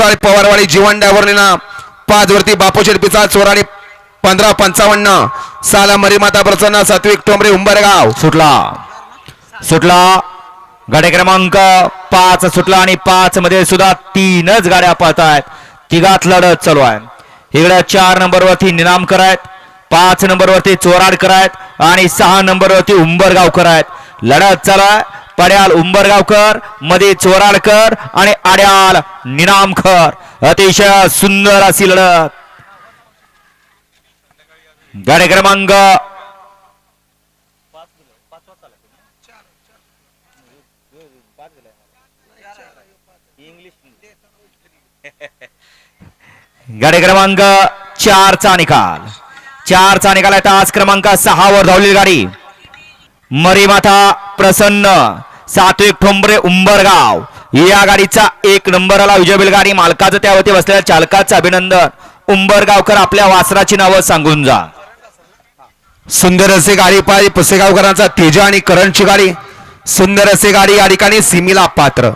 कुसाळ पवारवाडी जीवन driver पाच वरती बापू शेडपीचा चोराडी पंधरा पंचावन्न. साला मरीमाता प्रसन्न सात्विक टोंबरे उंबरगाव. सुटला. सुटला. गाडी क्रमांक पाच सुटला आणि पाच मध्ये सुद्धा तीनच गाड्या पळत आहेत तिघात लढत चालू आहे. इकडे चार नंबरवरती निनाम निनामकर आहेत पाच नंबरवरती चोराड चोराडकर आहेत आणि सहा नंबरवरती उंबरगाव उंबरगावकर आहेत लढत चालू आहे. पड्याल उंबरगावकरमध्ये चोराडकर आणि आड्याल निनामकर अतिशय सुंदर अशी लढत. गाडी क्रमांक गाडी क्रमांक चारचा निकाल. चारचा निकाल आहे. तास क्रमांक सहा वर धावलेली गाडी. मरीमाथा प्रसन्न. सात्विक ठोंबरे उंबरगाव. या गाडीचा एक नंबरला विजय गाडी मालकाचं त्यावरती बसलेल्या चालकाचं अभिनंदन. उंबरगावकर आपल्या वासराची नावं सांगून जा. सुंदर असे गाडी पाहिजे पुसेगावकरांचा तेजा आणि करणची गाडी. सुंदर असे गाडी या ठिकाणी सिमीला पात्र.